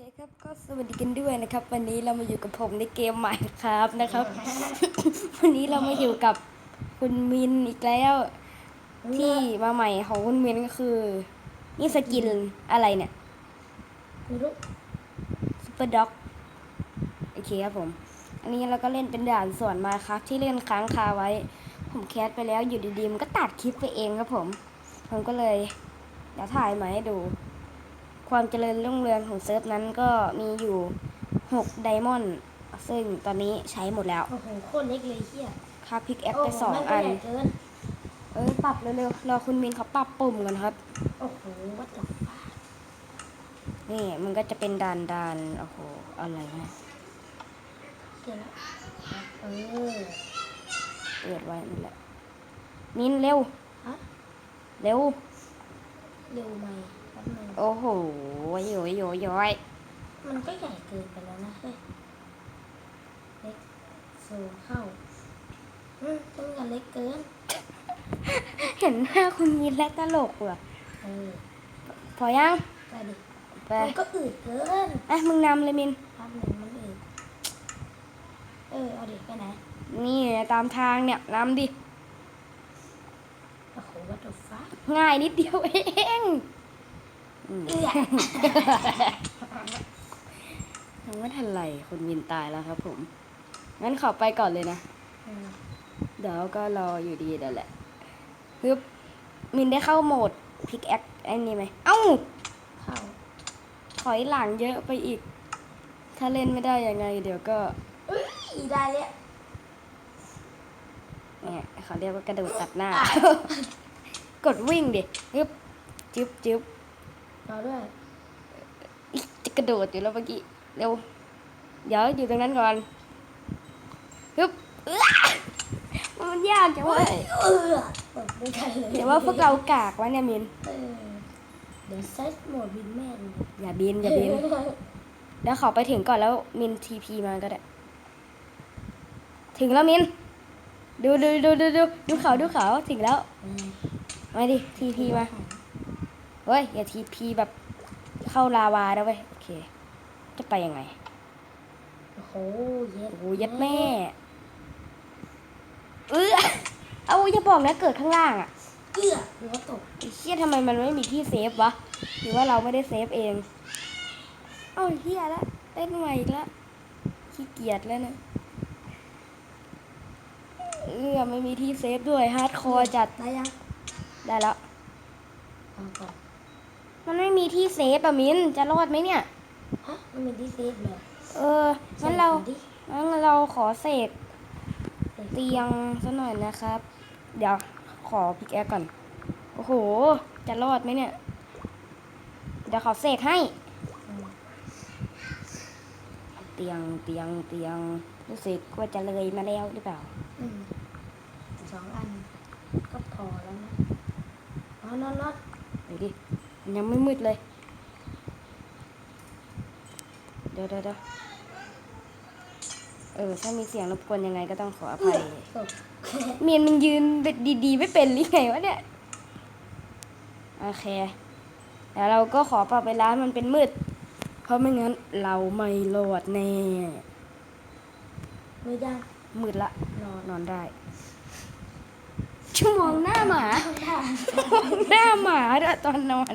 ครับก็สวัสดีกันด้วยนะครับ วันนี้เรามาอยู่กับผมในเกมใหม่ครับนะครับ วันนี้เรามาอยู่กับคุณมินอีกแล้ว ที่มาใหม่ของคุณมินก็คือ นี่สกินอะไรเนี่ยไม่รู้ซูเปอร์ด็อกโอเคครับผม อันนี้เราก็เล่นเป็นด่านส่วนมาครับ ที่เล่นค้างคาไว้ ผมแคสไปแล้วอยู่ดีๆมันก็ตัดคลิปไปเองครับผม ผมก็เลยเดี๋ยวถ่ายมาให้ดู ความเจริญรุ่งเรืองของเซิร์ฟนั้นก็มีอยู่6ไดมอนด์ซึ่งตอนนี้ใช้หมดแล้ว โอ้โหโคตรเล็กเลยเฮียค่าพิกแอคโอ้ไปโหสองแม่งอันใหญ่เกินเออปรับเร็วๆรอคุณมินเขาปรับปุ่มกันครับ โอ้โหวัดจับฟ้านี่มันก็จะเป็นด่านดานๆโอ้โหอะไรนะเจ๋งละเออเปิดไว้นั่นแหละมินเร็วฮะเร็ว เร็วไหมแป๊บนึงโอ้โหโยยโยยโยยมันก็ใหญ่เกินไปแล้วนะเฮ้ยเล็กโซเข้าอืมต้องอย่าเล็กเกินเห็นหน้าคุณมินแล้วตลกว่ะเออพอยังไปดิไปมันก็อืดเกินอะมึงนำเลยมินแป๊บนึงมันอืดเออเอาดิไปไหนนี่ตามทางเนี่ยนำดิโอ้โหวัดจับฟ้าง่ายนิดเดียวเองอืมเอื้อ ยังไม่ทันไรคุณมินตายแล้วครับ ผม งั้นขอไปก่อนเลยนะอืมเดี๋ยวก็รออยู่ดีเดี๋ยวแหละฮึบมินได้เข้าโหมดพิกแอคไอ้นี่ไหม เอ้าเข้าถอยหลังเยอะไปอีก ถ้าเล่นไม่ได้ยังไง เดี๋ยวก็เอ้ยได้เลยเนี่ยเขาเรียกว่ากระโดดตัดหน้า กดวิ่งดิฮึบจึ๊บจึ๊บ รอด้วยอิ๊ะจะกระโดดอยู่แล้วเมื่อกี้ เร็ว เดี๋ยวอยู่ตรงนั้นก่อนฮึบอื้อมันยากจังเวะเออเปิดไม่ได้เลยเดี๋ยวว่าพวกเรากากวะเนี่ยมินเออเดี๋ยวเซตโหมดวินแม่นอย่าบินอย่าบินเดี๋ยวขอไปถึงก่อนแล้วมินทีพีมาก็ได้ ถึงแล้วมิน ดูดูดูดูดูดูเขาดูเขาถึงแล้ว มาดิทีพีมาเฮ้ย อย่าทีพีแบบเข้าลาวาแล้วเว้ย โอเค จะไปยังไง โอ้โหเย็ดโอ้โหยัดแม่ เออเอาอย่าบอกนะเกิดข้างล่างอะเอื้อหรือว่าตกไอ้เชี่ยทำไมมันไม่มีที่เซฟวะ หรือว่าเราไม่ได้เซฟเอง เอ้าเฮียละเล่นใหม่อีกแล้วขี้เกียจแล้วนะเออไม่มีที่เซฟด้วยฮาร์ดคอร์จัดได้ยัง ได้แล้ว เอาก่อน มันไม่มีที่เซฟอะมินจะรอดไหมเนี่ย ฮะมันมีที่เซฟเลยเอองั้นเราใส่ดิงั้นเราขอเสกเตียงซะหน่อยนะครับ เดี๋ยวขอพิกแอคก่อน โอ้โห จะรอดไหมเนี่ย เดี๋ยวขอเสกให้อืมเตียงเตียงเตียงรู้สึกว่าจะเลยมาแล้วหรือเปล่า อืมสองอันก็พอแล้วนะนอนนอนนอนเดี๋ยวดิมัน ยังไม่มืดเลยเดี๋ยวเดี๋ยวเดี๋ยวเออ ถ้ามีเสียงรบกวนยังไงก็ต้องขออภัยตกเมียนมึงยืนดีๆ ไม่เป็นหรือไงวะเนี่ย โอเค แล้วเราก็ขอปรับเวลาให้มันเป็นมืด เพราะไม่งั้นเราไม่รอดแน่ ไม่ได้ มืดละ นอนนอนได้ ชั่วโมงหน้าหมาได้หน้าหมาด้วยตอนนอน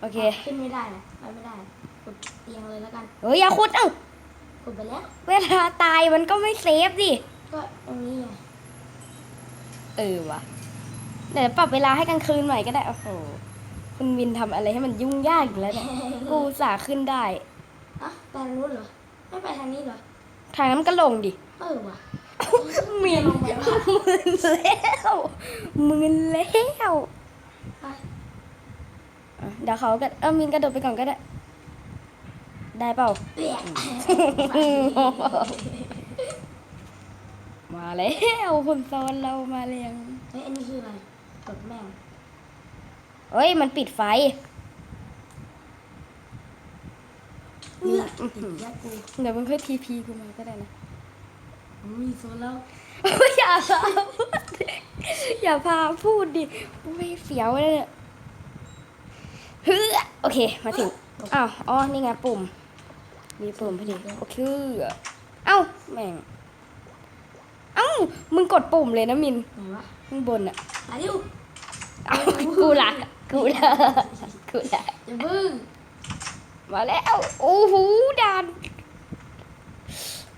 โอเค ขึ้นไม่ได้นะไปไม่ได้กดเตียงเลยแล้วกันเฮ้ยอย่าขุดเอ้ากดไปแล้วเวลาตายมันก็ไม่เซฟดิก็ตรงนี้ไงเออวะเดี๋ยวปรับเวลาให้กลางคืนใหม่ก็ได้โอ้โหคุณวินทำอะไรให้มันยุ่งยากอยู่แล้วเนี่ยกูอุตสาห์ขึ้นได้อะไปทางนู้นเหรอไม่ไปทางนี้เหรอทางนั้นก็ลงดิเออว่ะ เมียนลงไปวะมึนแล้วมึนแล้วไปอะเดี๋ยวเขาก็เออมินกระโดดไปก่อนก็ได้ ได้เปล่าเปียกมาแล้วคนโซนเรามาแล้วเฮ้ยอันนี้คืออะไรกดแมวเฮ้ย มันปิดไฟเอื้อติดยากูเดี๋ยวมันค่อยทีพีกูมาก็ได้นะ อุ้ยโซนแล้วอย่าพาพูดอย่าพาพูดดิไม่เสียวเลยเนี่ยเฮ้อโอเคมาถึงอ้าวอ๋อนี่ไงปุ่ม มีปุ่มพอดีโอเคเอ้าแม่งเอ้ามึงกดปุ่มเลยนะมินไหนวะข้างบนอะอายุเอ้ากูละกูละกูละอย่าบึ้งมาแล้วโอ้โหด่าน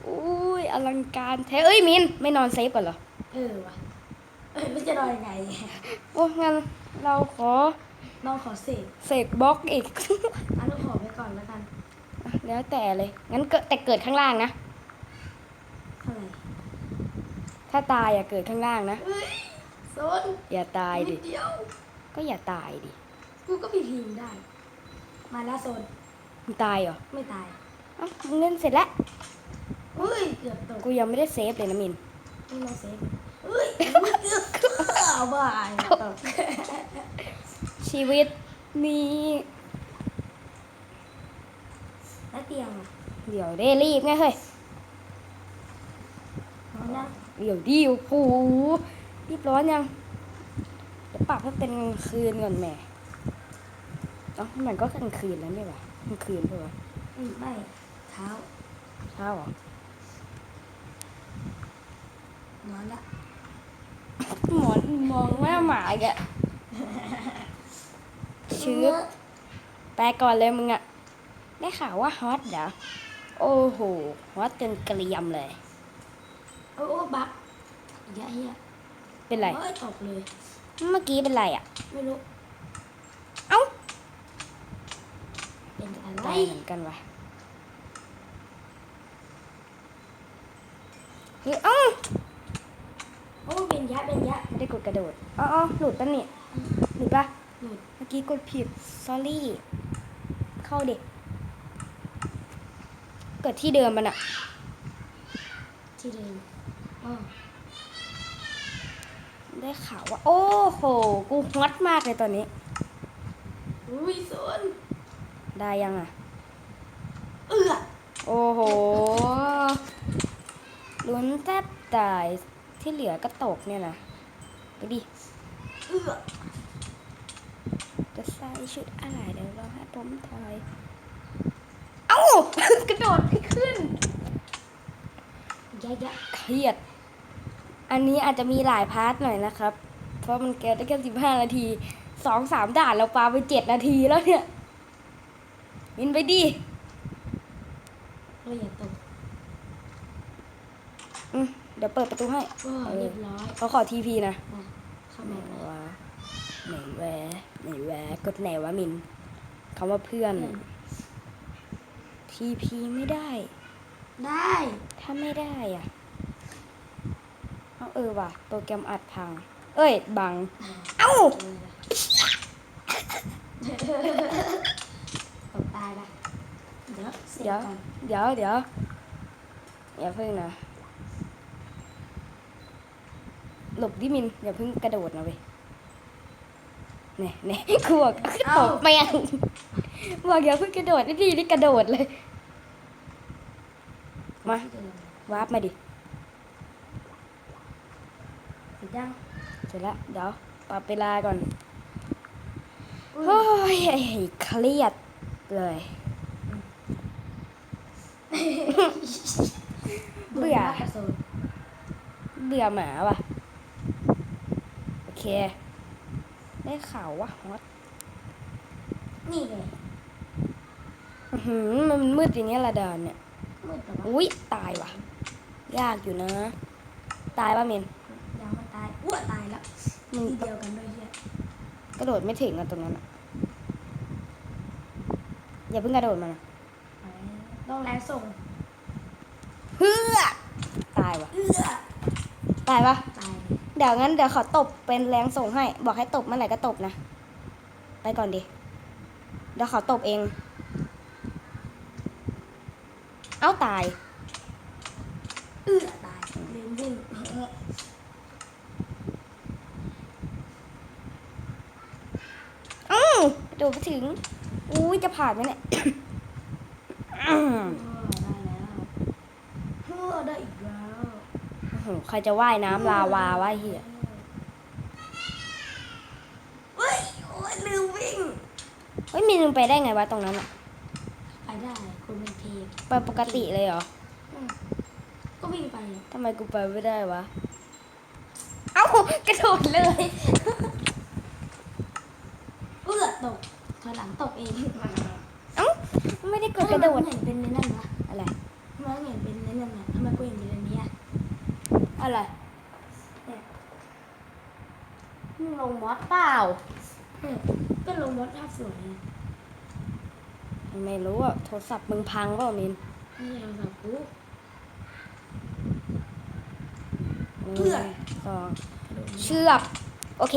อุ้ยอลังการแท้เอ้ยมินไม่นอนเซฟก่อนเหรอ เออวะเอ้ยไม่จะนอนยังไงโอ้งั้นเราขอน้องขอเสกเสกบล็อกอีก อันน้องขอไปก่อนแล้วกัน แล้วแต่เลย งั้นเกิดแต่เกิดข้างล่างนะเท่าไหร่ถ้าตายอย่าเกิดข้างล่างนะเฮ้ยโซนอย่าตายนิดิดเดียว ก็อย่าตายดิกูก็มีทีมได้ มาแล้วโซนมึงตายเหรอ ไม่ตาย เอ้ามึงเล่นเสร็จแล้ว เฮ้ยเกือบตกกูยังไม่ได้เซฟเลยนะมินไม่มาเซฟเฮ้ยเกือบเอาบ่ายตกชีวิตนี้แล้วเตียงอะเดี๋ยวได้รีบไงเฮ้ยพร้อมยังเดี๋ยวดิโอ้โหรีบร้อนยังเดี๋ยวปรับให้เป็นกลางคืนก่อนแหม่เอ้ามันก็กลางคืนแล้วนี่หว่ากลางคืนปะวะอืมไม่เท้า เช้าเหรอ นอนละหมอนมองแม่หมาอีกอะชื้อแปลก่อนเลยมึงอะได้ข่าวว่าฮอตเหรอ โอ้โหฮอตจนเกลียมเลย โอ้โอ้บักเหี้ยอะเฮียเป็นไรเฮ้ยตกเลย เมื่อกี้เป็นไรอะไม่รู้ เอ้า เป็นอะไรตายเหมือนกันวะเฮ้ยเอ้าโอ้เป็ นยะเป็นยะไม่ได้กดกระโดดอ๋ออ๋อหลุดปะเนี่ยหลุดปะหลุดเมื่อกี้กดผิด sorry เข้าเด็กเกิดที่เดิมมันอะที่เดิมอ๋อได้ข่าวว่า โอ้โห กูฮอตมากเลยตอนนี้ อุ้ยโซนได้ยังอะเอื้อโอ้โหลุ้นแทบตาย ที่เหลือก็ตกเนี่ยนะไปดิเอื้อจะใส่ชุดอะไรเดี๋ยวเราให้ผมทายเอ้ากระโดดไม่ขึ้นยะยะเครียด อันนี้อาจจะมีหลายพาร์ทหน่อยนะครับ เพราะมันแกได้แค่สิบห้านาทีสองสามด่านเราปาไปเจ็ดนาทีแล้วเนี่ยมินไปดิเราอย่าตกอืมเดี๋ยวเปิดประตูให้ว้าเออเรียบร้อยเขาขอทีพีนะมาเข้าไหนมาวะไหนแวะไหนแวะกดไหนวะมินคำว่าเพื่อนทีพีไม่ได้ ได้ ถ้าไม่ได้อะเอาเออว่ะโปรแกรมอัดพัง เอ้ย บัง เอ้าตกตายละเดี๋ยวเสร็จเดี๋ยวก่อนเดี๋ยว เดี๋ยว อย่าเพิ่งนะ หลบดิมินอย่าเพิ่งกระโดดนะเว้ยเนี่ยเนี่ยขวกตกแมงบอกอย่าเพิ่งกระโดดนี่ดีนี่กระโดดเลยมาที่เดิมวาร์ปมาดิเสร็จยังเสร็จแล้วเดี๋ยวปรับเวลาก่อนอุ้ยโอ้ยไอ้เครียดเลยเบื่อมากกว่าโซนเบื่อหมาว่ะโอ เค ได้ข่าวว่าฮอตนี่ไงอื้อหือมันมืดอย่างเงี้ยละเดินเนี่ย มืดแต่ว่าอุ้ยตายว่ะ ยากอยู่นะ ตายป่ะเมนยังไม่ตายอ้วตายแล้วมึงทีเดียวกันด้วยเฮียกระโดดไม่ถึงอะตรงนั้นอะอย่าเพิ่งกระโดดมานะต้องแรงส่ง เพื่อ ตายว่ะเอื้อตายปะตายเดี๋ยวงั้นเดี๋ยวขอตบเป็นแรงส่งให้ บอกให้ตบเมื่อไหร่ก็ตบนะ ไปก่อนดิ เดี๋ยวขอตบเอง เอ้าตายเอือตายลืมวิ่งอื้อโดดไปถึง อุ้ยจะผ่านไหมเนี่ย อื้อ ได้แล้วเฮ้อได้อีกแล้ว โอ้โห ใครจะว่ายน้ำลาวาวะเฮียเฮ้ยโอ้ยลืมวิ่งเฮ้ยมีลืมไปได้ไงวะตรงนั้นอะได้คนเป็นเทพไปปกติเลยเหรออืมก็วิ่งไปอะทำไมกูไปไม่ได้วะ เอ้ากระโดดเลย เอื้อตกถอยหลังตกเองเอ้าไม่ได้กดกระโดดทำไมมันเห็นเป็นในนั่นวะอะไร ทำไมมันเห็นเป็นในนั่นน่ะทำไมกูเห็นเป็น อันเนี้ยอะไรเนี่ยมึงลงมอสเปล่าเนี่ยก็ลงรถภาพสวยไงไม่รู้อะ โทรศัพท์มึงพังเปล่ามินนี่ไงแบบกูหนึ่งเพื่อสองเชือกโอเค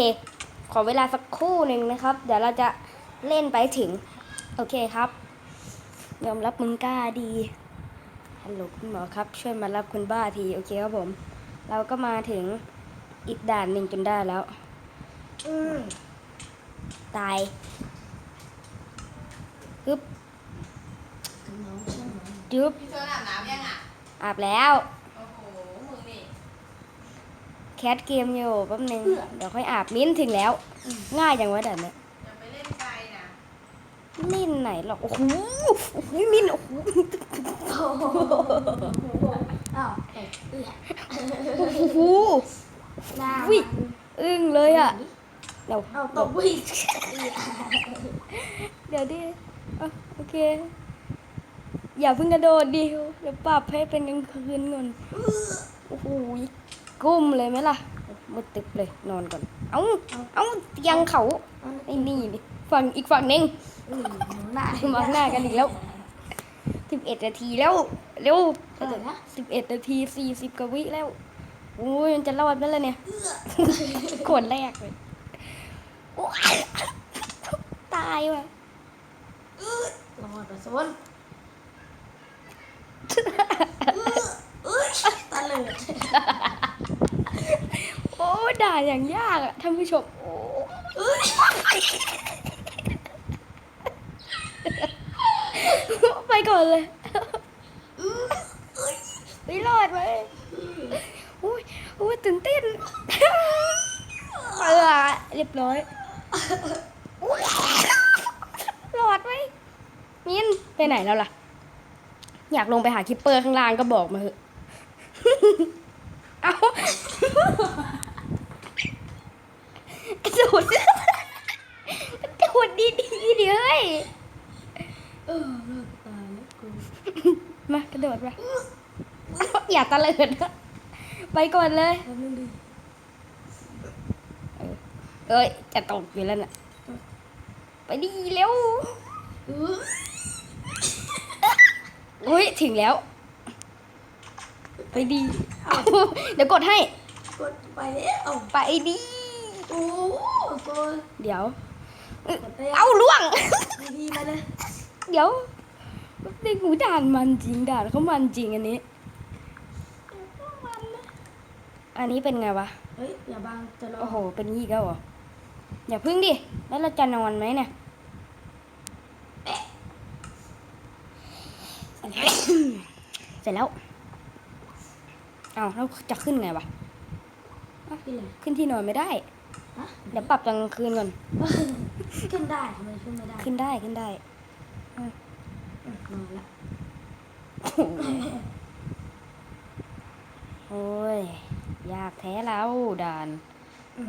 ขอเวลาสักครู่หนึ่งนะครับ เดี๋ยวเราจะเล่นไปถึง โอเคครับ ยอมรับมึงกล้าดี ฮัลโหลคุณหมอครับ ช่วยมารับคุณบ้าที โอเคครับผม เราก็มาถึงอีกด่านหนึ่งจนได้แล้ว อืมตายฮึบน้องใช่ไหมจึ๊บพี่เชิญอาบน้ำยังอะ อาบแล้ว โอ้โห มึงนี่ แคสเกมอยู่แป๊บนึง เดี๋ยวค่อยอาบมิ้นถึงแล้ว ง่ายจังวะเดี๋ยวนี้อย่าไปเล่นไกลนะ เล่นไหนหรอก โอ้โห โอ้โห มิ้น โอ้โห อ้าวตกเอื้อโอ้โหหน้าอุ๊ยอึ้งเลยอะเดี๋ยวเอาตกวิ่งเดี๋ยวดิอะโอเค อย่าเพิ่งกระโดดดิเดี๋ยวปรับให้เป็นกลางคืนก่อนโอ้โหกุ้มเลยไหมล่ะมืดตึบเลยนอนก่อน เอ้า เอ้าเตียงเขาไอ้นี่ดิฝั่งอีกฝั่งหนึงอืมหน้ามองหน้ากันอีกแล้ว สิบเอ็ดนาทีแล้วเร็วเดี๋ยวนะสิบเอ็ดนาทีสี่สิบกว่าวิแล้วโอ้ยมันจะรอดไหมล่ะเนี่ยขนแรกเลยโอ้ยตายว่ะรอดประสนเอ้ยตะเลิดโอ้ยด่าอย่างยากอะท่านผู้ชมโอ้ยไป ก่อนเลยไม่รอดไหมอุ้ยอุ้ยตื่นเต้นเออเรียบร้อยอุ๊ยรอดไหมมินไปไหนแล้วล่ะ อยากลงไปหาคิปเปอร์ข้างล่างก็บอกมาเถอะเอากระโดดกระโดดดีดีๆดิเฮ้ยเออ มากระโดดไปอย่าตะเลิดนะไปก่อนเลยแล้วมึงดิเอ้ยจะตกอยู่แล้วน่ะ ไปดีเร็วเอออุ้ยถึงแล้ว ไปดีเอาเดี๋ยวกดให้ กดไปแล้วเอาไปดีโอ้โหเดี๋ยวกดไปเอาล่วงดีมาเลย เดี๋ยว เด็กหูด่านมันจริงด่านเขามันจริงอันนี้ อันนี้เป็นไงวะ เฮ้ยอย่าบังจะรอโอ้โห เป็นงี้อีก็เหรอ อย่าพึ่งดิ แล้วเราจะนอนไหมเนี่ยเสร็จแล้วอ้าวแล้วจะขึ้นไงวะพี่เลยขึ้นที่นอนไม่ได้ฮะเดี๋ยวปรับตอนกลางคืนก่อน ขึ้นได้ทำไมขึ้นไม่ได้ ขึ้นได้ขึ้นได้อืมนอนละ โอ้ย ยากแท้แล้วด่าน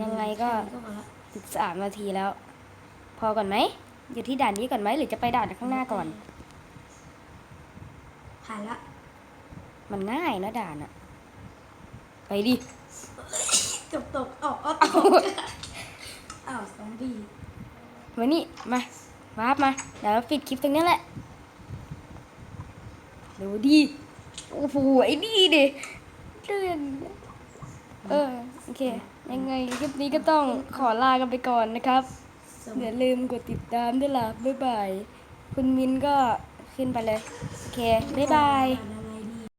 ยังไงก็แค่นี้ก็พอละสิบสามนาทีแล้ว พอก่อนไหม อยู่ที่ด่านนี้ก่อนไหม หรือจะไปด่านข้างหน้าก่อน ผ่านละ มันง่ายนะด่านอะไปดิเกือบตกออกอ้าวตกอ้าวซอมบี้มานี่ มา วาร์ปมา เดี๋ยวปิดคลิปตรงนี้แหละ ดูดิโอ้โหไอ้นี่ดิเลื่อนเออโอเค ยังไงคลิปนี้ก็ต้องขอลากันไปก่อนนะครับสมอย่าลืมกดติดตามด้วยล่ะบ๊ายบาย คุณมินก็ขึ้นไปเลย โอเค บ๊ายบายนะ